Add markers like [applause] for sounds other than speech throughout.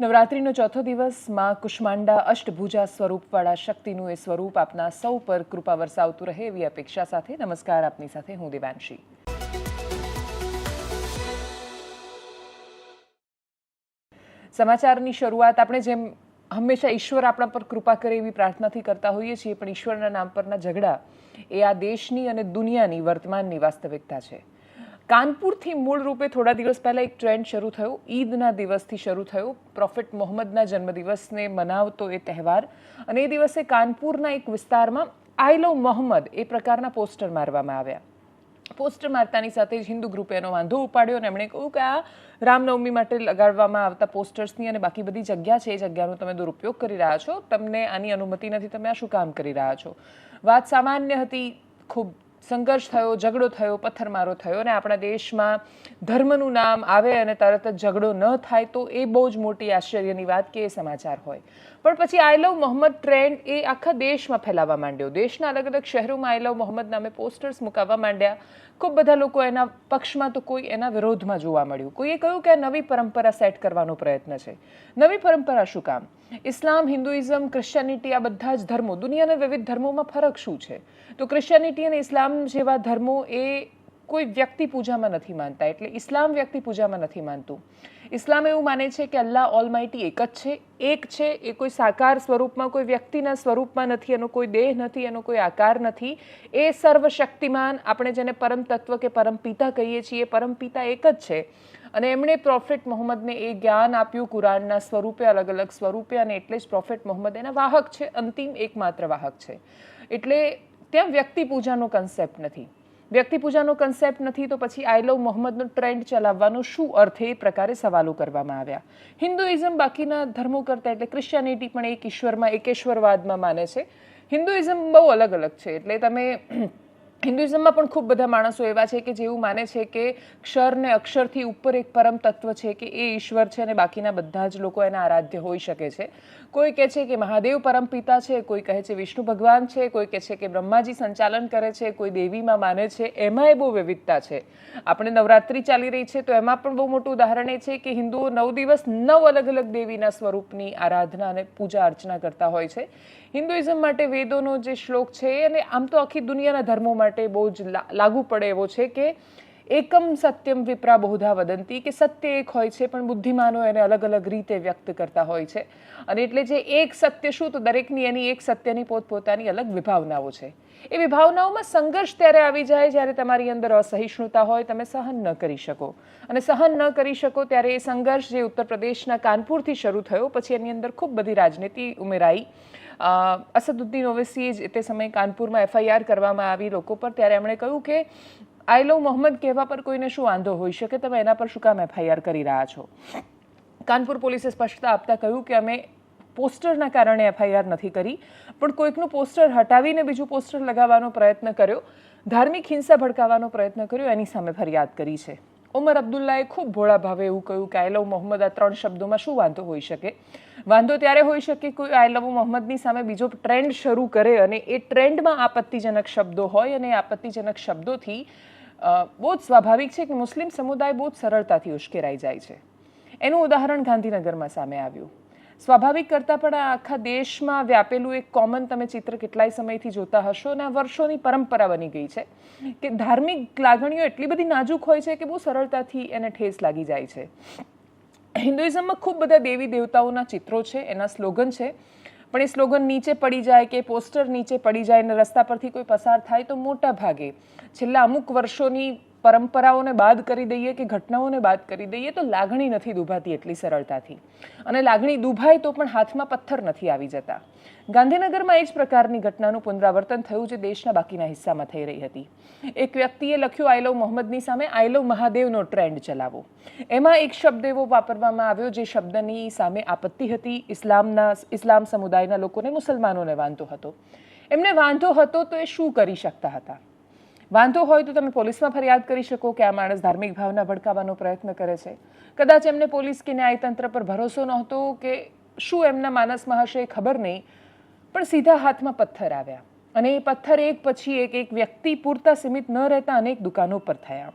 નવરાત્રિનો ચોથો દિવસમાં કુષ્માંડા અષ્ટભુજા સ્વરૂપવાળા શક્તિનું એ સ્વરૂપ આપના સૌ પર કૃપા વરસાવતું રહે એવી અપેક્ષા સાથે નમસ્કાર. આપની સાથે હું દેવાંશી. સમાચારની શરૂઆત આપણે જેમ હંમેશા ઈશ્વર આપણા પર કૃપા કરે એવી પ્રાર્થનાથી કરતા હોઈએ છીએ, પણ ઈશ્વરના નામ પરના ઝઘડા એ આ દેશની અને દુનિયાની વર્તમાનની વાસ્તવિકતા છે. કાનપુરથી મૂળ રૂપે થોડા દિવસ પહેલાં એક ટ્રેન્ડ શરૂ થયો. ઈદના દિવસથી શરૂ થયો. પ્રોફેટ મોહમ્મદના જન્મદિવસને મનાવતો એ તહેવાર. અને એ દિવસે કાનપુરના એક વિસ્તારમાં આઈ લવ મોહમ્મદ એ પ્રકારના પોસ્ટર મારવામાં આવ્યા. પોસ્ટર મારતાની સાથે જ હિન્દુ ગ્રુપે એનો વાંધો ઉપાડ્યો અને એમણે કહ્યું કે આ રામનવમી માટે લગાડવામાં આવતા પોસ્ટર્સની અને બાકી બધી જગ્યા છે, એ જગ્યાનો તમે દુરુપયોગ કરી રહ્યા છો. તમને આની અનુમતિ નથી, તમે આ શું કામ કરી રહ્યા છો? વાત સામાન્ય હતી, ખૂબ સંઘર્ષ થયો, ઝઘડો થયો, પથ્થરમારો થયો અને આપણા દેશમાં ધર્મનું નામ આવે અને તરત જ ઝઘડો ન થાય તો એ બહુ જ મોટી આશ્ચર્યની વાત કે એ સમાચાર હોય. પણ પછી આઈ લવ મોહમ્મદ ટ્રેન્ડ એ આખા દેશમાં ફેલાવા માંડ્યો. દેશના અલગ અલગ શહેરોમાં આઈ લવ મોહમ્મદ નામે પોસ્ટર્સ મુકાવવા માંડ્યા. ખૂબ બધા લોકો એના પક્ષમાં તો કોઈ એના વિરોધમાં જોવા મળ્યું. કોઈએ કહ્યું કે આ નવી પરંપરા સેટ કરવાનો પ્રયત્ન છે. નવી પરંપરા શું કામ? ઇસ્લામ, હિન્દુઇઝમ, ક્રિશ્ચિયાનિટી આ બધા જ ધર્મો, દુનિયાના વિવિધ ધર્મોમાં ફરક શું છે? તો ક્રિશ્ચિયાનિટી અને ઇસ્લામ જેવા ધર્મો એ કોઈ વ્યક્તિ પૂજામાં નથી માનતા, એટલે ઇસ્લામ વ્યક્તિ પૂજામાં નથી માનતું. ઇસ્લામ એવું માને છે કે અલ્લાહ ઓલમાઇટી એક જ છે, એક છે, એ કોઈ સાકાર સ્વરૂપમાં, કોઈ વ્યક્તિના સ્વરૂપમાં નથી, એનો કોઈ દેહ નથી, એનો કોઈ આકાર નથી. એ સર્વશક્તિમાન આપણે જેને પરમ તત્વ કે પરમ પિતા કહીએ છીએ પરમ પિતા એક જ છે. અને એમણે પ્રોફેટ મોહમ્મદને એ જ્ઞાન આપ્યું કુરાનના સ્વરૂપે, અલગ અલગ સ્વરૂપે, અને એટલે જ પ્રોફેટ મોહમ્મદ એના વાહક છે, અંતિમ એકમાત્ર વાહક છે. એટલે ત્યાં વ્યક્તિ પૂજાનો કન્સેપ્ટ નથી. વ્યક્તિ પૂજાનો કન્સેપ્ટ નથી તો પછી આઈ લવ મોહમ્મદનો ટ્રેન્ડ ચલાવવાનો શું અર્થ એ પ્રકારે સવાલો કરવામાં આવ્યા. હિન્દુઇઝમ બાકીના ધર્મો કરતા એટલે ક્રિશ્ચિયાનિટી પણ એક ઈશ્વરમાં, એકેશ્વરવાદમાં માને છે. હિન્દુઇઝમ બહુ અલગ અલગ છે. એટલે તમે હિન્દુઇઝમમાં પણ ખૂબ બધા માણસો એવા છે કે જેવું માને છે કે ક્ષર ને અક્ષરથી ઉપર એક પરમ તત્વ છે કે એ ઈશ્વર છે અને બાકીના બધા જ લોકો એના આરાધ્ય હોઈ શકે છે. કોઈ કહે છે કે મહાદેવ પરમ પિતા છે, કોઈ કહે છે વિષ્ણુ ભગવાન છે, કોઈ કહે છે કે બ્રહ્માજી સંચાલન કરે છે, કોઈ દેવીમાં માને છે, એમાં એ બહુ વિવિધતા છે. આપણે નવરાત્રિ ચાલી રહી છે તો એમાં પણ બહુ મોટું ઉદાહરણ એ છે કે હિન્દુઓ નવ દિવસ નવ અલગ અલગ દેવીના સ્વરૂપની આરાધના અને પૂજા અર્ચના કરતા હોય છે. હિન્દુઇઝમ માટે વેદોનો જે શ્લોક છે, અને આમ તો આખી દુનિયાના ધર્મો માટે બહુ જ લાગુ પડે એવો છે કે એકમ સત્યમ વિપ્રા બહુધા વદંતી, કે સત્ય એક હોય છે, પણ બુદ્ધિમાનો એને અલગ અલગ રીતે વ્યક્ત કરતા હોય છે. અને એટલે જે એક સત્ય શું, તો દરેકની એની એક સત્યની પોતપોતાની અલગ વિભાવનાઓ છે. એ વિભાવનાઓમાં સંઘર્ષ ત્યારે આવી જાય જ્યારે તમારી અંદર અસહિષ્ણુતા હોય, તમે સહન ન કરી શકો. અને સહન ન કરી શકો ત્યારે એ સંઘર્ષ જે ઉત્તર પ્રદેશના કાનપુરથી શરૂ થયો, પછી એની અંદર ખૂબ બધી રાજનીતિ ઉમેરાઈ. અસદુદ્દીન ઓવેસીએ જ તે સમયે કાનપુરમાં એફઆઈઆર કરવામાં આવી લોકો પર, ત્યારે એમણે કહ્યું કે આઈ લવ મોહમ્મદ કહેવા પર કોઈને શું વાંધો હોઈ શકે? તમે એના પર શું કામ એફઆઈઆર કરી રહ્યા છો? કાનપુર પોલીસે સ્પષ્ટતા આપતા કહ્યું કે અમે પોસ્ટરના કારણે એફઆઈઆર નથી કરી, પણ કોઈકનું પોસ્ટર હટાવીને બીજું પોસ્ટર લગાવવાનો પ્રયત્ન કર્યો, ધાર્મિક હિંસા ભડકાવવાનો પ્રયત્ન કર્યો, એની સામે ફરિયાદ કરી છે. ઉમર અબ્દુલ્લાએ ખૂબ ભોળા ભાવે એવું કહ્યું કે આઈ લવ મોહમ્મદ આ ત્રણ શબ્દોમાં શું વાંધો હોઈ શકે? વાંધો ત્યારે હોઈ શકે કોઈ આઈ લવ મોહમ્મદની સામે બીજો ટ્રેન્ડ શરૂ કરે અને એ ટ્રેન્ડમાં આપત્તિજનક શબ્દો હોય અને આપત્તિજનક શબ્દોથી બહુ જ સ્વાભાવિક છે કે મુસ્લિમ સમુદાય બહુ જ સરળતાથી ઉશ્કેરાઈ જાય છે. એનું ઉદાહરણ ગાંધીનગરમાં સામે આવ્યું. સ્વાભાવિક કરતાં પણ આ આખા દેશમાં વ્યાપેલું એક કોમન તમે ચિત્ર કેટલાય સમયથી જોતા હશો અને આ વર્ષોની પરંપરા બની ગઈ છે કે ધાર્મિક લાગણીઓ એટલી બધી નાજુક હોય છે કે બહુ સરળતાથી એને ઠેસ લાગી જાય છે. હિન્દુઇઝમમાં ખૂબ બધા દેવી દેવતાઓના ચિત્રો છે, એના સ્લોગન છે. પણ એ સ્લોગન નીચે પડી જાય કે પોસ્ટર નીચે પડી જાય અને રસ્તા પરથી કોઈ પસાર થાય તો મોટા ભાગે છેલ્લા અમુક વર્ષોની પરંપરાઓને બાદ કરી દઈએ કે ઘટનાઓને બાદ કરી દઈએ, તો લાગણી નથી દુભાતી એટલી સરળતાથી. અને લાગણી દુભાય તો પણ હાથમાં પથ્થર નથી આવી જતા. ગાંધીનગરમાં એ જ પ્રકારની ઘટનાનું પુનરાવર્તન થયું જે દેશના બાકીના હિસ્સામાં થઈ રહી હતી. એક વ્યક્તિએ લખ્યું, આઈ મોહમ્મદની સામે આઈ મહાદેવનો ટ્રેન્ડ ચલાવો. એમાં એક શબ્દ એવો વાપરવામાં આવ્યો જે શબ્દની સામે આપત્તિ હતી. ઇસ્લામના, ઇસ્લામ સમુદાયના લોકોને મુસલમાનોને વાંધો હતો. એમને વાંધો હતો તો એ શું કરી શકતા હતા? વાંધો હોય તો તમે પોલીસમાં ફરિયાદ કરી શકો કે આ માણસ ધાર્મિક ભાવના ભડકાવવાનો પ્રયત્ન કરે છે. કદાચ એમને પોલીસ કે ન્યાયતંત્ર પર ભરોસો નહોતો કે શું એમના માનસમાં હશે એ ખબર નહીં, પણ સીધા હાથમાં પથ્થર આવ્યા. અને એ પથ્થર એક પછી એક એક વ્યક્તિ પૂરતા સીમિત ન રહેતા અનેક દુકાનો પર થયા.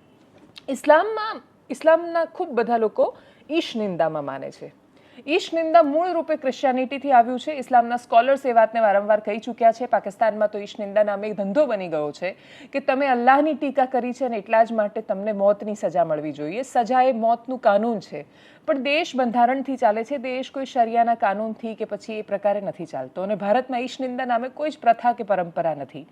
ઇસ્લામમાં, ઇસ્લામના ખૂબ બધા લોકો ઈશ નિંદામાં માને છે. ઈશ નિંદા મૂળ રૂપે ક્રિશ્ચિયાનિટીથી આવ્યું છે. ઇસ્લામના સ્કોલર્સ એ વાતને વારંવાર કહી ચૂક્યા છે. પાકિસ્તાનમાં તો ઈશ નિંદા નામે એક ધંધો બની ગયો છે કે તમે અલ્લાહની ટીકા કરી છે અને એટલા જ માટે તમને મોતની સજા મળવી જોઈએ. સજા એ મોતનું કાનૂન છે. પણ દેશ બંધારણથી ચાલે છે. દેશ કોઈ શરિયાના કાનૂનથી કે પછી એ પ્રકારે નથી ચાલતો અને ભારતમાં ઈશ નિંદા નામે કોઈ જ પ્રથા કે પરંપરા નથી.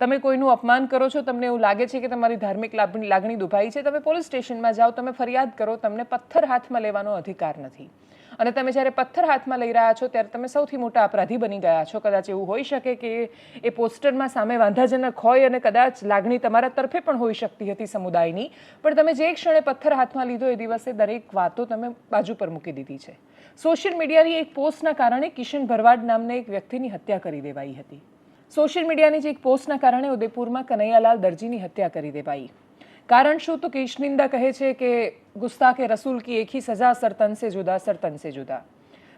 તમે કોઈનું અપમાન કરો છો, તમને એવું લાગે છે કે તમારી ધાર્મિક લાગણી દુભાઈ છે, તમે પોલીસ સ્ટેશનમાં જાઓ, તમે ફરિયાદ કરો, તમને પથ્થર હાથમાં લેવાનો અધિકાર નથી. અને તમે જ્યારે પથ્થર હાથમાં લઈ રહ્યા છો, ત્યારે તમે સૌથી મોટા અપરાધી બની ગયા છો. કદાચ એવું હોઈ શકે કે એ પોસ્ટરમાં સામે વાંધાજનક હોય અને કદાચ લાગણી તમારા તરફે પણ હોઈ શકતી હતી સમુદાયની. પણ તમે જે ક્ષણે પથ્થર હાથમાં લીધો એ દિવસે દરેક વાતો તમે બાજુ પર મૂકી દીધી છે. સોશિયલ મીડિયાની એક પોસ્ટના કારણે કિશન ભરવાડ નામના એક વ્યક્તિની હત્યા કરી દેવાઈ હતી. સોશિયલ મીડિયાની જે એક પોસ્ટના કારણે ઉદયપુરમાં કનૈયાલાલ દરજીની હત્યા કરી દેવાઈ. કારણ શું તો કે ઈશનિંદા કહે છે કે ગુસ્તાખે રસૂલ કી એક સજા સરતન સે જુદા સરતન સે જુદા.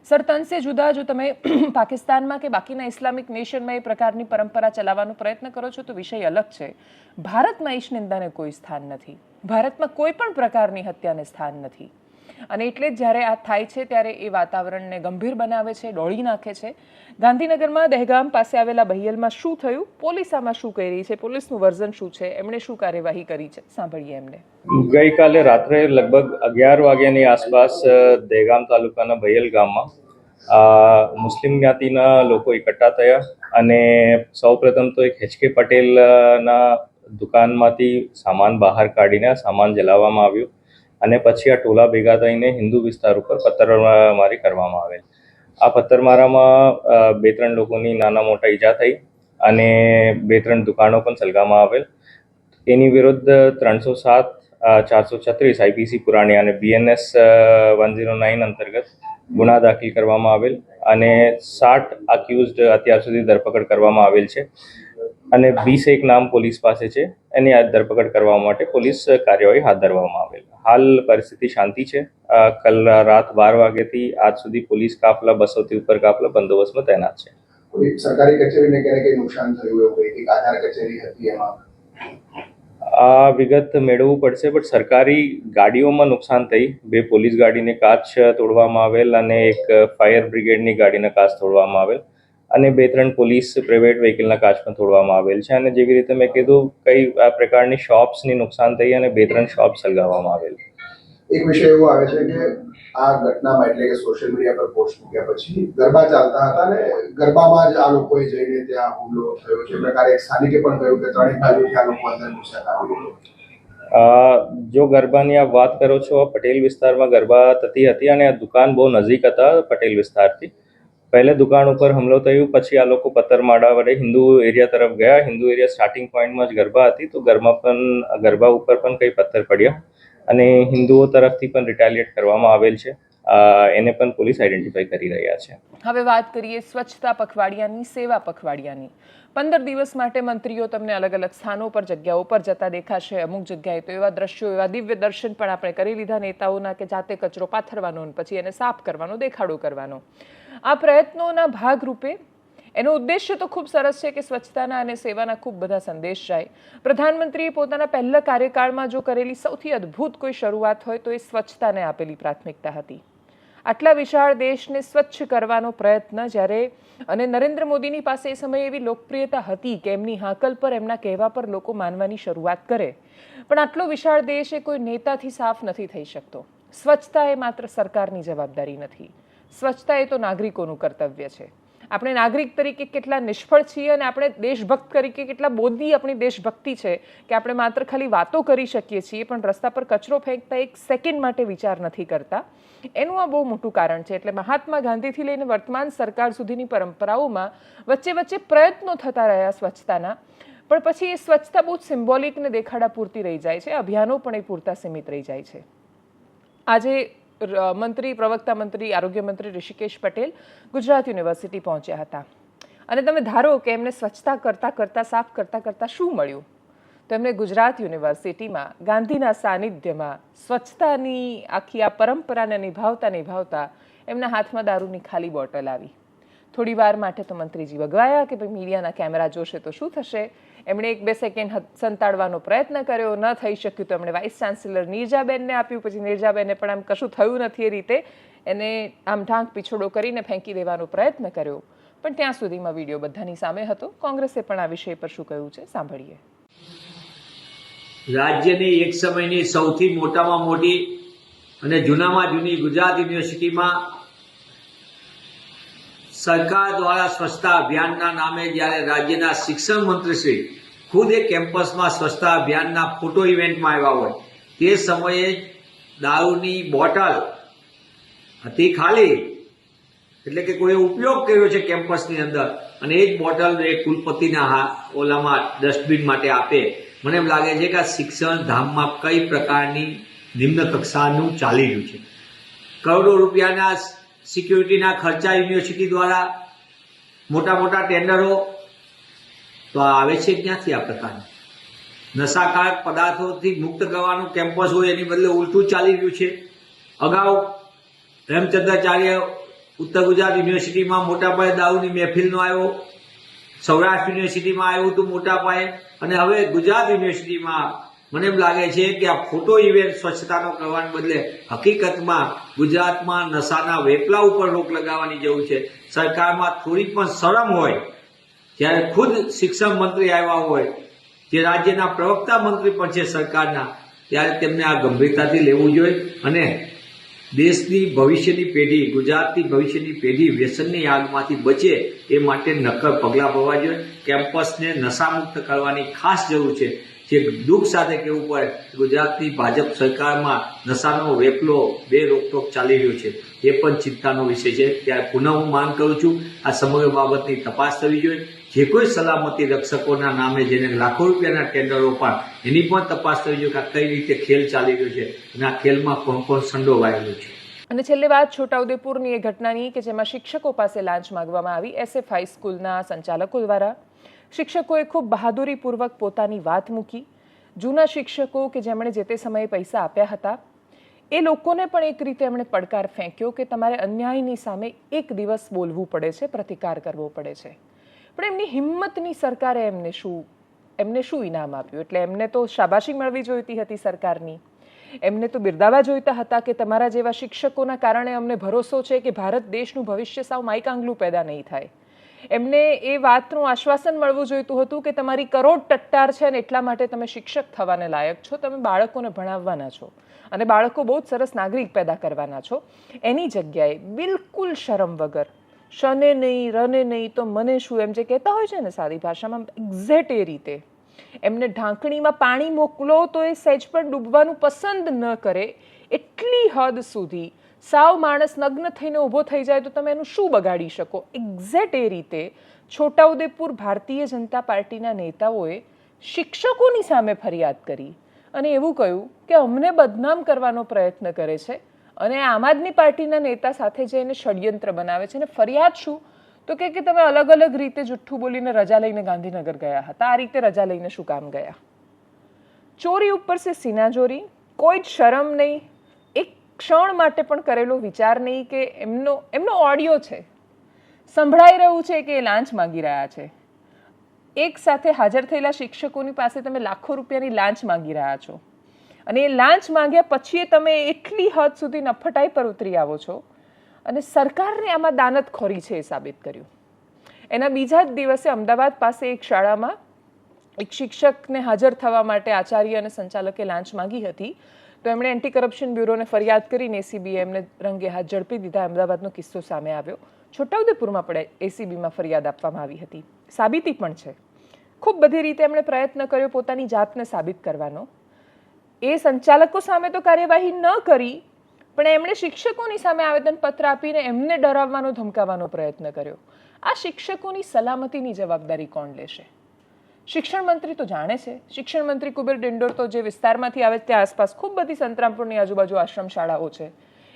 સરતન સે જુદા, જો તમે [clears throat] પાકિસ્તાનમાં કે બાકીના ઇસ્લામિક નેશનમાં એ પ્રકારની પરંપરા ચલાવવાનો પ્રયત્ન કરો છો તો વિષય અલગ છે. ભારતમાં ઈશનિંદાને કોઈ સ્થાન નથી. ભારતમાં કોઈ પણ પ્રકારની હત્યાને સ્થાન નથી. અને એટલે જ જ્યારે આ થાય છે, ત્યારે એ વાતાવરણને ગંભીર બનાવે છે, ડોળી નાખે છે. ગાંધીનગરમાં દહેગામ પાસે આવેલા બહિયલમાં શું થયું? પોલીસ આમાં શું કહી રહી છે? પોલીસનું વર્ઝન શું છે? એમણે શું કાર્યવાહી કરી છે? સાંભળીએ એમને. ગઈકાલે રાત્રે લગભગ અગિયાર વાગ્યાની આસપાસ દહેગામ તાલુકાના બહિયલ ગામમાં મુસ્લિમ જ્ઞાતિના લોકો એકઠા થયા અને સૌપ્રથમ તો એક એચકે પટેલના દુકાનમાંથી સામાન બહાર કાઢીને સામાન જલાવવામાં આવ્યું. અને પછી આ ટોલા ભેગા થઈને હિન્દુ વિસ્તાર ઉપર પથ્થરમારી કરવામાં આવેલ. આ પથ્થરમારામાં બે ત્રણ લોકોની નાના મોટા ઈજા થઈ અને બે ત્રણ દુકાનો પણ સળગાવવામાં આવેલ. એની વિરુદ્ધ ત્રણસો સાત ચારસો છત્રીસ આઈપીસી પુરાણી અને બીએનએસ વન ઝીરો નાઇન અંતર્ગત ગુના દાખલ કરવામાં આવેલ અને સાઠ અક્યુઝડ અત્યાર સુધી ધરપકડ કરવામાં આવેલ છે. અને વીસ એક નામ પોલીસ પાસે છે. એની આ ધરપકડ કરવા માટે પોલીસ કાર્યવાહી હાથ ધરવામાં આવેલ. હાલ પરિસ્થિતિ શાંતિ છે. કલ રાત બાર વાગ્યાથી આજ સુધી પોલીસ કાફલા બસોથી ઉપર કાફલા બંદોબસ્તમાં તૈનાત છે. સરકારી કચેરીને ક્યારેક કંઈ નુકસાન થયું એવું કોઈ એક આધાર કચેરી હતી એમાં? આ વિગત મેળવવું પડશે બટ સરકારી ગાડીઓમાં નુકસાન થઈ. બે પોલીસ ગાડીને કાચ તોડવામાં આવેલ અને એક ફાયર બ્રિગેડની ગાડીના કાચ તોડવામાં આવેલ. અને બે ત્રણ પોલીસ પ્રાઇવેટ વ્હીકલના કાચ પણ તોડવામાં આવેલ છે અને જેવી રીતે મેં કીધું કઈ આ પ્રકારની શોપ્સની નુકસાન થઈ અને બે ત્રણ શોપ સળગાવવામાં આવેલ. એક વિષય એવો આવે છે કે આ ઘટનામાં એટલે કે સોશિયલ મીડિયા પર પોસ્ટ મૂક્યા પછી ગરબા ચાલતા હતા ને ગરબામાં જ આ લોકોએ જઈને ત્યાં હુમલો થયો છે. પ્રકારે એક સ્થાનિકે પણ કહ્યું કે ત્રણેક બાજુથી આ લોકો અંદર ઘૂસ્યા જો ગરબાની આપ વાત કરો છો પટેલ વિસ્તારમાં ગરબા થતી હતી અને આ દુકાન બહુ નજીક હતા પટેલ વિસ્તારથી. પહેલે દુકાન ઉપર હુમલો થયું, પછી આ લોકો પથ્થરમાળા વડે હિન્દુ એરિયા તરફ ગયા. હિન્દુ એરિયા સ્ટાર્ટિંગ પોઈન્ટમાં જ ગરબા હતી, તો ગરબા પણ, ગરબા ઉપર પણ કંઈ પથ્થર પડ્યા. અને હિન્દુઓ તરફથી પણ રિટાલિએટ કરવામાં આવેલ છે. એને પણ પોલીસ આઈડેન્ટિફાઈ કરી રહ્યા છે. હવે વાત કરીએ સ્વચ્છતા પખવાડિયાની, સેવા પખવાડિયાની. પંદર દિવસ માટે મંત્રીઓ તમને અલગ અલગ સ્થાનો પર, જગ્યાઓ પર જતા દેખાશે. અમુક જગ્યાએ તો એવા દ્રશ્યો, એવા દિવ્ય દર્શન પણ આપણે કરી લીધા નેતાઓના કે જાતે કચરો પાથરવાનો પછી એને સાફ કરવાનો, દેખાડો કરવાનો. આ પ્રયત્નોના ભાગરૂપે એનો ઉદ્દેશ્ય તો ખૂબ સરસ છે કે સ્વચ્છતાના અને સેવાના ખૂબ બધા સંદેશ જાય. પ્રધાનમંત્રીએ પોતાના પહેલા કાર્યકાળમાં જો કરેલી સૌથી અદ્ભુત કોઈ શરૂઆત હોય તો એ સ્વચ્છતાને આપેલી પ્રાથમિકતા હતી. આટલા વિશાળ દેશને સ્વચ્છ કરવાનો પ્રયત્ન જ્યારે અને નરેન્દ્ર મોદીની પાસે એ સમયે એવી લોકપ્રિયતા હતી કે એમની હાકલ પર, એમના કહેવા પર લોકો માનવાની શરૂઆત કરે. પણ આટલો વિશાળ દેશ એ કોઈ નેતાથી સાફ નથી થઈ શકતો. સ્વચ્છતા એ માત્ર સરકારની જવાબદારી નથી. સ્વચ્છતા એ તો નાગરિકોનું કર્તવ્ય છે. આપણે નાગરિક તરીકે કેટલા નિષ્ફળ છીએ અને આપણે દેશભક્ત તરીકે કેટલા બોધી આપણી દેશભક્તિ છે કે આપણે માત્ર ખાલી વાતો કરી શકીએ છીએ, પણ રસ્તા પર કચરો ફેંકતા એક સેકન્ડ માટે વિચાર નથી કરતા. એનું આ બહુ મોટું કારણ છે. એટલે મહાત્મા ગાંધીથી લઈને વર્તમાન સરકાર સુધીની પરંપરાઓમાં વચ્ચે વચ્ચે પ્રયત્નો થતા રહ્યા સ્વચ્છતાના. પણ પછી એ સ્વચ્છતા બહુ સિમ્બોલિક ને દેખાડા પૂરતી રહી જાય છે. અભિયાનો પણ એ પૂરતા સીમિત રહી જાય છે. આજે મંત્રી, પ્રવક્તા મંત્રી, આરોગ્ય મંત્રી ઋષિકેશ પટેલ ગુજરાત યુનિવર્સિટી પહોંચ્યા હતા. અને તમે ધારો કે એમને સ્વચ્છતા કરતા કરતા, સાફ કરતા કરતા શું મળ્યું? તો એમને ગુજરાત યુનિવર્સિટીમાં ગાંધીના સાનિધ્યમાં સ્વચ્છતાની આખી આ પરંપરાને નિભાવતા નિભાવતા એમના હાથમાં દારૂની ખાલી બોટલ આવી. થોડી વાર માટે તો મંત્રીજી વગવાયા કે ભાઈ મીડિયાના કેમેરા જોશે તો શું થશે? એમણે એક બે સેકન્ડ સંતાડવાનો પ્રયત્ન કર્યો, ન થઈ શક્યું તો એમણે વાઇસ ચાન્સેલર નીરજાબેનને આપ્યું. પછી નીરજાબેને પણ આમ કશું થયું નથી એ રીતે એને આમ ઢાંક પીછોડો કરીને ફેંકી દેવાનો પ્રયત્ન કર્યો. પણ ત્યાં સુધીમાં વીડિયો બધાની સામે હતો. કોંગ્રેસે પણ આ વિષય પર શું કહ્યું છે, સાંભળીએ. રાજ્યની એક સમયની સૌથી મોટામાં મોટી અને જૂનામાં જૂની ગુજરાત યુનિવર્સિટીમાં સરકાર દ્વારા સ્વચ્છતા અભિયાનના નામે જ્યારે રાજ્યના શિક્ષણ મંત્રીશ્રી ખુદ એ કેમ્પસમાં સ્વચ્છતા અભિયાનના ફોટો ઇવેન્ટમાં આવ્યા હોય. તે સમયે દારૂની બોટલ હતી ખાલી. એટલે કે કોઈએ ઉપયોગ કર્યો છે કેમ્પસની અંદર. અને એ જ બોટલ એ કુલપતિના હા, ઓલામાં ડસ્ટબિન માટે આપે. મને એમ લાગે છે કે આ શિક્ષણ ધામમાં કઈ પ્રકારની નિમ્ન કક્ષાનું ચાલી રહ્યું છે. કરોડો રૂપિયાના સિક્યુરિટીના ખર્ચા યુનિવર્સિટી દ્વારા મોટા મોટા ટેન્ડરો તો આવે છે ક્યાંથી આ પ્રકારની? નશાકારક પદાર્થોથી મુક્ત કરવાનું કેમ્પસ હોય એની બદલે ઉલટું ચાલી રહ્યું છે. અગાઉ હેમચંદ્રાચાર્ય ઉત્તર ગુજરાત યુનિવર્સિટીમાં મોટા પાયે દારૂની મહેફિલનો આવ્યો. સૌરાષ્ટ્ર યુનિવર્સિટીમાં આવ્યું હતું મોટા પાયે. અને હવે ગુજરાત યુનિવર્સિટીમાં મને એમ લાગે છે કે આ ફોટો ઇવેન્ટ સ્વચ્છતાનો કરવાને બદલે હકીકતમાં ગુજરાતમાં નશાના વેપલા ઉપર રોક લગાવવાની જરૂર છે. સરકારમાં થોડી પણ શરમ હોય જ્યારે ખુદ શિક્ષણ મંત્રી આવ્યા હોય, જે રાજ્યના પ્રવક્તા મંત્રી પણ છે સરકારના, ત્યારે તેમને આ ગંભીરતાથી લેવું જોઈએ અને દેશની ભવિષ્યની પેઢી, ગુજરાતની ભવિષ્યની પેઢી વ્યસનની આગમાંથી બચે એ માટે નક્કર પગલાં ભરવા જોઈએ. કેમ્પસને નશામુક્ત કરવાની ખાસ જરૂર છે. જે દુઃખ સાથે કહેવું પડે, ગુજરાતની ભાજપ સરકારમાં નશાનો વેપલો, બે રોકટોક ચાલી રહ્યો છે. એ પણ ચિંતાનો વિષય છે. ત્યારે પુનઃ હું માંગ કરું છું, આ સમગ્ર બાબતની તપાસ થવી જોઈએ. જે કોઈ સલામતી રક્ષકોના નામે જેને લાખો રૂપિયાના ટેન્ડરો પણ એની પણ તપાસ થવી જોઈએ કે કઈ રીતે ખેલ ચાલી રહ્યો છે અને આ ખેલમાં કોણ કોણ સંડોવાયેલું છે. અને છેલ્લે વાત છોટાઉદેપુરની એ ઘટનાની કે જેમાં શિક્ષકો પાસે લાંચ માંગવામાં આવી એસએફ હાઈસ્કૂલના સંચાલકો દ્વારા. શિક્ષકોએ ખૂબ બહાદુરીપૂર્વક પોતાની વાત મૂકી. જૂના શિક્ષકો કે જેમણે જે તે સમયે પૈસા આપ્યા હતા, એ લોકોને પણ એક રીતે એમણે પડકાર ફેંક્યો કે તમારે અન્યાયની સામે એક દિવસ બોલવું પડે છે, પ્રતિકાર કરવો પડે છે. પણ એમની હિંમતની સરકારે એમને શું એમને શું ઇનામ આપ્યું? એટલે એમને તો શાબાશી મળવી જોઈતી હતી સરકારની. એમને તો બિરદાવા જોઈતા હતા કે તમારા જેવા શિક્ષકોના કારણે અમને ભરોસો છે કે ભારત દેશનું ભવિષ્ય સાવ માઈકાંગલું પેદા નહીં થાય. એમને એ વાતનું આશ્વાસન મળવું જોઈતું હતું કે તમારી કરોડ ટટ્ટાર છે અને એટલા માટે તમે શિક્ષક થવાને લાયક છો, તમે બાળકોને ભણાવવાના છો અને બાળકો બહુ જ સરસ નાગરિક પેદા કરવાના છો. એની જગ્યાએ બિલકુલ શરમ વગર શને નહીં, રને નહીં, તો મને શું? એમ જે કહેતા હોય છે ને સાદી ભાષામાં એક્ઝેક્ટ એ રીતે. એમને ઢાંકણીમાં પાણી મોકલો તો એ સહેજ પણ ડૂબવાનું પસંદ ન કરે. એટલી હદ સુધી સાવ માણસ નગ્ન થઈને ઊભો થઈ જાય તો તમે એનું શું બગાડી શકો? એક્ઝેક્ટ એ રીતે છોટાઉદેપુર ભારતીય જનતા પાર્ટીના નેતાઓએ શિક્ષકોની સામે ફરિયાદ કરી અને એવું કહ્યું કે અમને બદનામ કરવાનો પ્રયત્ન કરે છે. અને આમ આદમી પાર્ટીના નેતા સાથે જઈને ષડયંત્ર બનાવે છે. અને ફરિયાદ શું? તો કે કે તમે અલગ અલગ રીતે જુઠ્ઠું બોલીને રજા લઈને ગાંધીનગર ગયા હતા. આ રીતે રજા લઈને શું કામ ગયા? ચોરી ઉપર સે સીના ચોરી કોઈ જ શરમ નહીં. એક ક્ષણ માટે પણ કરેલો વિચાર નહીં કે એમનો એમનો ઓડિયો છે. સંભળાઈ રહ્યું છે કે એ લાંચ માંગી રહ્યા છે. એક સાથે હાજર થયેલા શિક્ષકોની પાસે તમે લાખો રૂપિયાની લાંચ માંગી રહ્યા છો. અને એ લાંચ માંગ્યા પછી તમે એટલી હદ સુધી નફટાઈ પર ઉતરી આવો છો. અને સરકારને આમાં દાનતખોરી છે એ સાબિત કર્યું. એના બીજા જ દિવસે અમદાવાદ પાસે એક શાળામાં એક શિક્ષકને હાજર થવા માટે આચાર્ય અને સંચાલકે લાંચ માંગી હતી. તો એમણે એન્ટી કરપ્શન બ્યુરોને ફરિયાદ કરીને એસીબીએ એમને રંગે હાથ ઝડપી દીધા. અમદાવાદનો કિસ્સો સામે આવ્યો. છોટાઉદેપુરમાં પણ એસીબીમાં ફરિયાદ આપવામાં આવી હતી. સાબિતી પણ છે. ખૂબ બધી રીતે એમણે પ્રયત્ન કર્યો પોતાની જાતને સાબિત કરવાનો. એ સંચાલકો સામે તો કાર્યવાહી ન કરી, પણ એમણે શિક્ષકોની સામે આવેદનપત્ર આપીને એમને ડરાવવાનો, ધમકાવવાનો પ્રયત્ન કર્યો. આ શિક્ષકોની સલામતીની જવાબદારી કોણ લેશે? શિક્ષણ મંત્રી તો જાણે છે. શિક્ષણ મંત્રી કુબેર ડિંડોર તો જે વિસ્તારમાંથી આવે ત્યાં આસપાસ ખૂબ બધી સંતરામપુરની આજુબાજુ આશ્રમ શાળાઓ છે.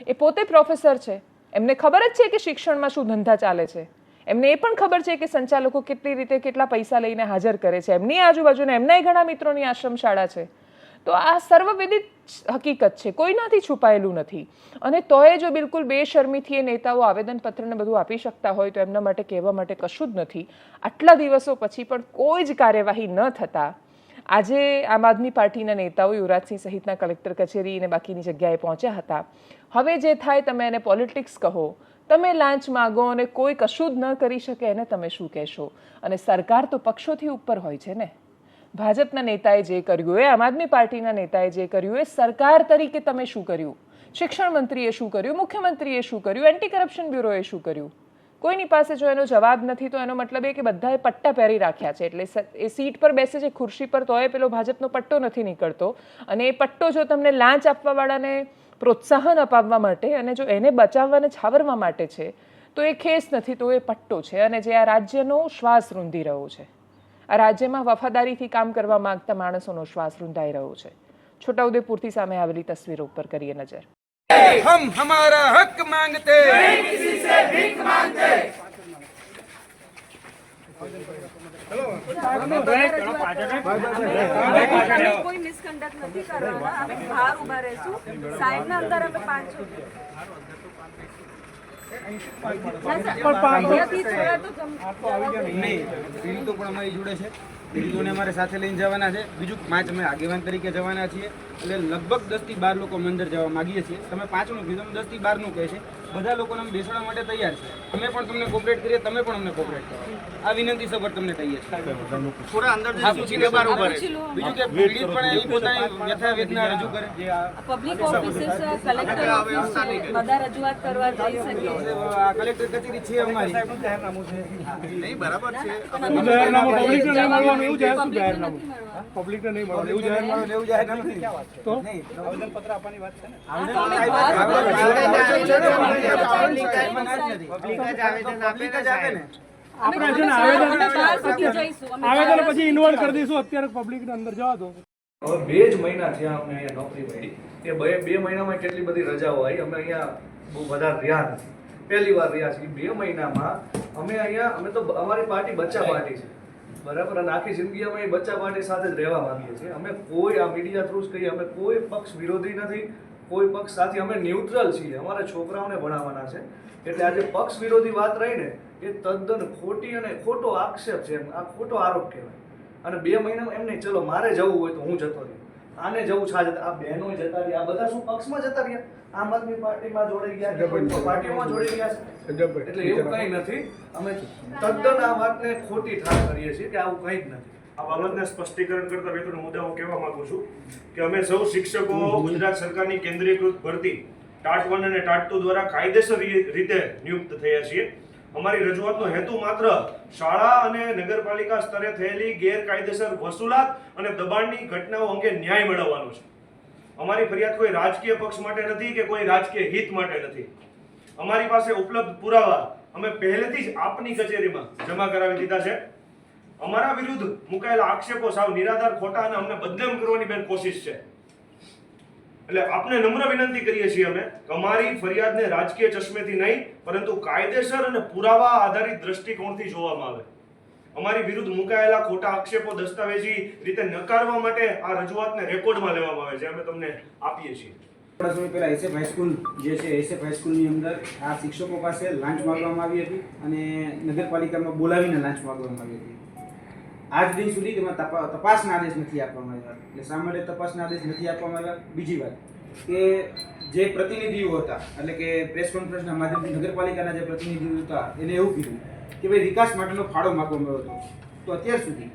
એ પોતે પ્રોફેસર છે. એમને ખબર જ છે કે શિક્ષણમાં શું ધંધા ચાલે છે. એમને એ પણ ખબર છે કે સંચાલકો કેટલી રીતે કેટલા પૈસા લઈને હાજર કરે છે. એમની આજુબાજુના એમનાય ઘણા મિત્રોની આશ્રમ શાળા છે. તો આ સર્વવિદિત હકીકત છે. કોઈનાથી છુપાયેલું નથી. અને તોય જો બિલકુલ બેશરમીથી એ નેતાઓ આવેદનપત્રને બધું આપી શકતા હોય તો એમના માટે કહેવા માટે કશું જ નથી. આટલા દિવસો પછી પણ કોઈ જ કાર્યવાહી ન થતાં આજે આમ આદમી પાર્ટીના નેતાઓ યુવરાજસિંહ સહિતના કલેક્ટર કચેરી અને બાકીની જગ્યાએ પહોંચ્યા હતા. હવે જે થાય તમે એને પોલિટિક્સ કહો, તમે લાંચ માગો અને કોઈ કશું જ ન કરી શકે એને તમે શું કહેશો? અને સરકાર તો પક્ષોથી ઉપર હોય છે ને? ભાજપના નેતાએ જે કર્યું, એ આમ આદમી પાર્ટીના નેતાએ જે કર્યું, એ સરકાર તરીકે તમે શું કર્યું? શિક્ષણ મંત્રીએ શું કર્યું? મુખ્યમંત્રીએ શું કર્યું? એન્ટી કરપ્શન બ્યુરોએ શું કર્યું? કોઈની પાસે જો એનો જવાબ નથી, તો એનો મતલબ એ કે બધાએ પટ્ટા પહેરી રાખ્યા છે. એટલે એ સીટ પર બેસે છે ખુરશી પર તોય પેલો ભાજપનો પટ્ટો નથી નીકળતો. અને એ પટ્ટો જો તમને લાંચ આપવાવાળાને પ્રોત્સાહન અપાવવા માટે અને જો એને બચાવવાને છાવરવા માટે છે, તો એ ખેસ નથી, તો એ પટ્ટો છે. અને જે આ રાજ્યનો શ્વાસ રૂંધી રહ્યો છે. રાજ્યમાં વફાદારીથી કામ કરવા માંગતા માણસોનો શ્વાસ રૂંધાઈ રહ્યો છે. છોટાઉદેપુરથી સામે આવેલી તસવીરો ઉપર કરીએ નજર. હમ હમારા હક માંગતે. કિસી સે ભીખ માંગતે. કોઈ મિસકન્ડક્ટ નથી કરવાના. અમે બહાર ઊભા રહીશું. સાહેબના અંદર અમે પાંચ તો દો. નહીં પીડિતો પણ અમારી જોડે છે પીડિતોને અમારે સાથે લઈને જવાના છે બીજું પાંચ અમે આગેવાન તરીકે જવાના છીએ એટલે લગભગ દસથી બાર લોકો મંદિર જવા માંગીએ છીએ તમે પાંચનું કીધું દસથી બારનું કહે છે બધા લોકોને અમે બેસવા માટે તૈયાર છે અમે પણ તમને કોપરેટ કરીએ તમે પણ અમને કોપરેટ કરો આ વિનંતી સભર તમને કહીએ છીએ થોડા અંદર બીજું કે પીડિત પણ એ પોતાની વ્યથા વેદના રજૂ કરે આ પબ્લિક ઓફિસીસ કલેક્ટર કચેરી છે બધા રજૂઆત કરવા જઈ શકીએ કલેક્ટર કચેરી છે અમારી પબ્લિકને નહીં મળે એવું જાહેરનામું એવું જાહેરનામું નથી. નહીં. પબ્લિક જ આપે ને. આપણે અમે ને અમે આવેદન પછી ઇન્વોલ્વ કરી દઈશું. અત્યારે પબ્લિકને અંદર જવા દો. હવે બે જ મહિના થયા અમને અહીંયા નોકરી મળી. એ બે બે મહિનામાં કેટલી બધી રજાઓ આવી? અમે અહીંયા બહુ વધારે રહ્યા નથી. પહેલી વાર રહ્યા છીએ. બે મહિનામાં અમે અહીંયા અમે તો અમારી પાર્ટી બચ્ચા પાર્ટી છે. બરાબર? અને આખી જિંદગી અમે બચ્ચા પાર્ટી સાથે જ રહેવા માંગીએ છીએ. અમે કોઈ આ મીડિયા થ્રુ જ કહીએ, અમે કોઈ પક્ષ વિરોધી નથી, કોઈ પક્ષ સાથે અમે ન્યુટ્રલ છીએ. અમારા છોકરાઓને ભણાવવાના છે. એટલે આજે પક્ષ વિરોધી વાત રહી ને, એ તદ્દન ખોટી અને ખોટો આક્ષેપ છે આ ખોટો આરોપ કહેવાય. અને બે મહિનામાં એમ નહીં, ચલો મારે જવું હોય તો હું જતો રહ્યો આને જવું છે આજે આ બહેનો જતા રહ્યા, આ બધા શું પક્ષમાં જતા રહ્યા? આમ આદમી પાર્ટીમાં જોડાઈ ગયા છે પાર્ટીઓમાં જોડાઈ ગયા છે? એટલે એવું કંઈ નથી. અમે તદ્દન આ વાતને ખોટી ઠાર કરીએ છીએ કે આવું કંઈ જ નથી. આ બાબતને સ્પષ્ટીકરણ કરતા બે ત્રણ મુદ્દા હું કહેવા માંગુ છું કે અમે સૌ શિક્ષકો ગુજરાત સરકારની કેન્દ્રીયકૃત ભરતી ટાટ વન અને ટાટ ટુ દ્વારા કાયદેસર રીતે નિયુક્ત થયા છીએ. અમારી રજૂઆતનો હેતુ માત્ર શાળા અને નગરપાલિકા સ્તરે થયેલી ગેરકાયદેસર વસૂલાત અને દબાણની ઘટનાઓ અંગે ન્યાય મેળવવાનો છે. અમારી ફરિયાદ કોઈ રાજકીય પક્ષ માટે નથી કે કોઈ રાજકીય હિત માટે નથી. અમારી પાસે ઉપલબ્ધ પુરાવા અમે પહેલેથી જ આપની કચેરીમાં જમા કરાવી દીધા છે. અમારા વિરુદ્ધ મુકાયેલા આક્ષેપો સાવ નિરાધાર, ખોટા અને અમને બદનામ કરવાની બેન કોશિશ છે. એટલે આપને નમ્ર વિનંતી કરીએ છીએ અમે અમારી ફરિયાદને રાજકીય ચશ્મેથી નહીં, પરંતુ કાયદેસર અને પુરાવા આધારિત દ્રષ્ટિકોણથી જોવામાં આવે. અમારી વિરુદ્ધ મુકાયેલા ખોટા આક્ષેપો દસ્તાવેજી રીતે નકારવા માટે આ રજૂઆતને રેકોર્ડમાં લેવામાં આવે છે, અમે તમને આપીએ છીએ. થોડા સમય પહેલાં એસએફ હાઈસ્કૂલ જે છે, એસએફ હાઈસ્કૂલની અંદર આ શિક્ષકો પાસે લાંચ માંગવામાં આવી હતી અને નગરપાલિકામાં બોલાવીને લાંચ માંગવામાં આવી હતી. આજ દિન સુધી તેમાં તપા- તપાસના આદેશ નથી આપવામાં આવ્યા. એટલે શા માટે તપાસના આદેશ નથી આપવામાં આવ્યા? બીજી વાત, કે જે પ્રતિનિધિઓ હતા, એટલે કે પ્રેસ કોન્ફરન્સના માધ્યમથી નગરપાલિકાના જે પ્રતિનિધિઓ હતા, એને એવું કીધું કે ભાઈ વિકાસ માટેનો ફાળો માગવામાં આવ્યો હતો તો અત્યાર સુધી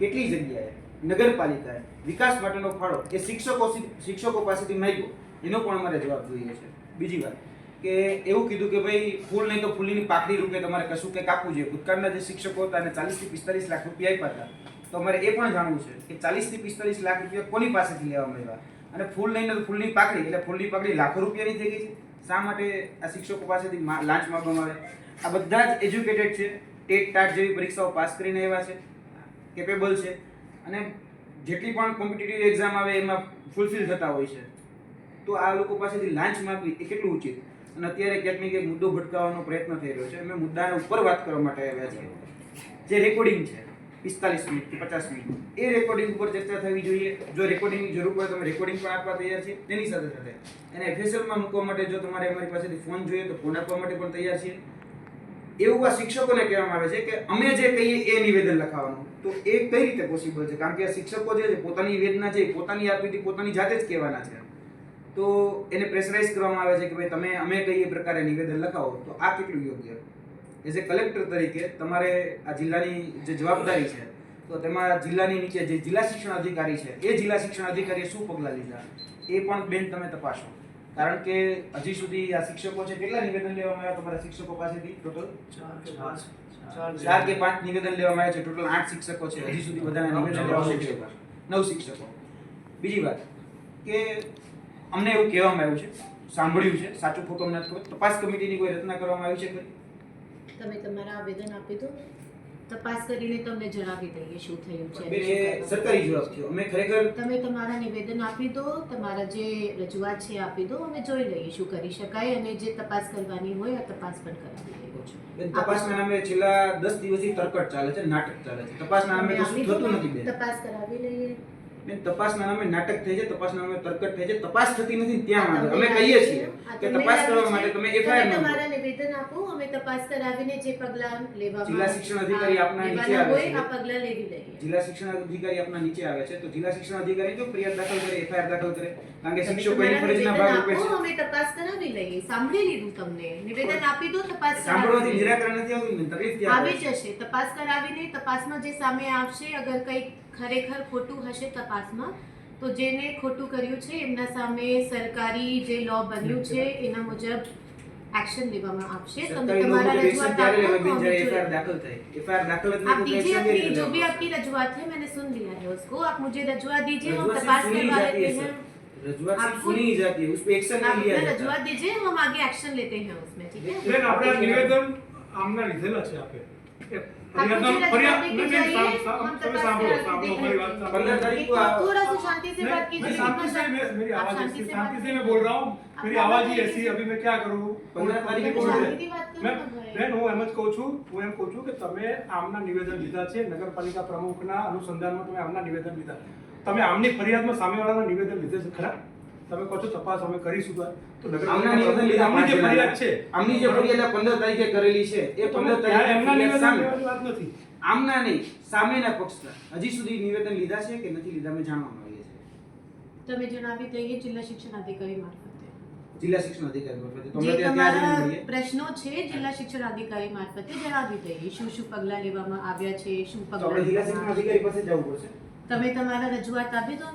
કેટલી જગ્યાએ નગરપાલિકાએ વિકાસ માટેનો ફાળો એ શિક્ષકો શિક્ષકો પાસેથી માગ્યો? એનો પણ અમારે જવાબ જોઈએ છે. બીજી વાત, કે એવું કીધું કે ભાઈ ફૂલ નહીં તો ફૂલની પાકડી રૂપે તમારે કશું કંઈક આપવું જોઈએ. ભૂતકાળના જે શિક્ષકો હતા અને ચાલીસથી પિસ્તાલીસ લાખ રૂપિયા આપ્યા હતા. તો અમારે એ પણ જાણવું છે કે ચાલીસથી પિસ્તાલીસ લાખ રૂપિયા કોની પાસેથી લેવામાં આવ્યા અને ફૂલ નહીં તો ફૂલની પાકડી, એટલે ફૂલની પાકડી લાખો રૂપિયાની થઈ ગઈ છે. શા માટે આ શિક્ષકો પાસેથી લાંચ માગવામાં આવે? આ બધા જ એજ્યુકેટેડ છે. ટેટ ટાટ જેવી પરીક્ષાઓ પાસ કરીને આવ્યા છે. કેપેબલ છે. અને જેટલી પણ કોમ્પિટિટિવ એક્ઝામ આવે એમાં ફૂલફિલ થતા હોય છે. તો આ લોકો પાસેથી લાંચ માગવી એ કેટલું ઉચિત? અને અત્યારે ક્યાંક ને મુદ્દો ભટકાવવાનો પ્રયત્ન થઈ રહ્યો છે. અમે મુદ્દાના ઉપર વાત કરવા માટે આવ્યા છીએ. જે રેકોર્ડિંગ છે, પિસ્તાલીસ મિનિટ કે પચાસ મિનિટ, એ રેકોર્ડિંગ ઉપર ચર્ચા થવી જોઈએ. જો રેકોર્ડિંગની જરૂર પડે તો અમે રેકોર્ડિંગ પણ આપવા તૈયાર છીએ. તેની સાથે સાથે એને એફએસએલમાં મૂકવા માટે જો તમારે અમારી પાસેથી ફોન જોઈએ તો ફોન આપવા માટે પણ તૈયાર છીએ. એવું આ શિક્ષકોને કહેવામાં આવે છે કે અમે જે કહીએ એ નિવેદન લખાવાનું. તો એ કઈ રીતે પોસિબલ છે? કારણ કે આ શિક્ષકો જે છે, પોતાની વેદના છે, પોતાની આપી હતી પોતાની જાતે જ કહેવાના છે. તો એને પ્રેશરાઇઝ કરવામાં આવે છે કે ભાઈ તમે, અમે કહીએ પ્રકારે નિવેદન લખાવો. તો આ કેટલું યોગ્ય? એઝ એ કલેક્ટર તરીકે તમારે આ જિલ્લાની જે જવાબદારી છે, તો તેમાં જિલ્લાની નીચે જે જિલ્લા શિક્ષણ અધિકારી છે, એ જિલ્લા શિક્ષણ અધિકારીએ શું પગલાં લીધા? એ પણ બેન તમે તપાસો. કારણ કે હજી સુધી આ શિક્ષકો છે કેટલા નિવેદન લેવામાં આવ્યા તમારા શિક્ષકો પાસેથી ટોટલ ચાર કે પાંચ. નિવેદન લેવામાં આવ્યા છે ટોટલ આઠ શિક્ષકો છે હજી સુધી બધાના નિવેદન લેવામાં નવ શિક્ષકો. બીજી વાત કે અમને એવું કહેવામાં આવ્યું છે સાંભળ્યું છે સાચું ખોટું અમને તપાસ કમિટીની કોઈ રચના કરવામાં આવી છે? તમે તમારા આવેદન આપી દો. તપાસ કરીને તમને જણાવી દઈએ શું થયું છે સરકારી જવાબ થયો. અમે ખરેખર તમે તમારા નિવેદન આપી દો તમારા જે રજૂઆત છે આપી દો અમે જોઈ લઈએ શું કરી શકાય અને જે તપાસ કરવાની હોય આ તપાસ પણ કરાવી દઈએ. છું તપાસના નામે છેલ્લા દસ દિવસથી તરકટ ચાલે છે નાટક ચાલે છે. તપાસના નામે કશું થતું નથી તપાસ કરાવી લઈએ. બેન તપાસના નામે નાટક થઈ છે તપાસના નામે તરકટ થઈ છે તપાસ થતી નથી ત્યાં વાંધો. અમે કહીએ છીએ કે તપાસ કરવા માટે તમે એફઆઈઆર નોંધો તમારા નિવેદન આપો અમે તપાસ કરાવીને જે પગલાં લેવામાં જિલ્લા શિક્ષણ અધિકારી આપના નીચે આવે છે. આ પગલાં લેવી લઈએ. જિલ્લા શિક્ષણ અધિકારી આપના નીચે આવે છે. તો જિલ્લા શિક્ષણ અધિકારી જો ફરિયાદ દાખલ કરે એફઆઈઆર દાખલ કરે કારણ કે તમે શિક્ષકો એની ફરજના ભાગ રૂપે છે. અમે તપાસ કરાવી લઈએ. સાંભળી લીધું તમને. નિવેદન આપી દો તપાસ સાંભળવાથી. નિરાકરણ નથી આવતું તકલીફ આવે જશે. તપાસ કરાવીને તપાસમાં જે સામે આવશે અગર કંઈક ખરેખર ખોટું હશે તપાસમાં તો જેને ખોટું કર્યું છે એમના સામે સરકારી જે લો બન્યું છે એના મુજબ એક્શન લેવામાં આવશે તમે તમારા રજૂઆત आप दीजिए अपनी जो भी आपकी रजूआत है मैंने सुन लिया है उसको आप मुझे रजूआत दीजिए हम तपास करवा लेते हैं રજૂઆત સિર્ફ સુની ही जाती है उसपे एक्शन नहीं लिया आपने जाता रजूआत दीजिए हम आगे एक्शन लेते हैं उसमें ठीक है બેન આપણા નિવેદન આમના લીધેલા છે આપે કે ફરિયાદના- ફરિયાદ નહીં, બેન, સાંભ- સાંભ- તમે સાંભળો સાંભળો મારી વાત સાંભળો पंद्रह तारीख को आप- थोड़ा सा शांति से बात नहीं, कीजिए शांति से मैं मेरी आप आवाज शांति ऐसी से शांति बात से मैं कीजिए। बोल रहा हूँ आप मेरी बात आवाज ही कीजिए। ऐसी अभी मैं क्या करूँ पंद्रह तारीख को बोल रहे- शांति की बात करो બેન ना ભાઈ. બેન હું એમ જ કહું છું હું એમ કહું છું કે તમે આમના નિવેદન લીધા છે નગરપાલિકા પ્રમુખના અનુસંધાનમાં તમે આમના નિવેદન લીધા તમે આમની ફરિયાદમાં સામેવાળાના નિવેદન લીધે છે ખરા તમે કહો છો તપાસ અમે કરીશું તો તો નગરપાલિકા નિવેદન લીધા આમની જે ફરિયાદ છે આમની જે ફરિયાદ 15 તારીખે કરેલી છે એ 15 ત્યાં તારીખે એમના ફરિયાદ નિવેદન વાત નથી. આમના નહીં સામેના પક્ષના. હજી સુધી નિવેદન લીધા છે કે નથી લીધા અમે જાણવા માંગીએ છીએ. તમે જણાવી દઈએ જિલ્લા શિક્ષણ અધિકારી મારફતે. જિલ્લા શિક્ષણ અધિકારી મારફતે. તમને ત્યાં પ્રશ્નો છે જિલ્લા શિક્ષણ અધિકારી મારફતે જણાવી દઈએ. શું શું પગલાં લેવામાં આવ્યા છે શું પગલાં જિલ્લા શિક્ષણ અધિકારી પાસે જવું પડશે. તમે તમારા રજૂઆત આપી દો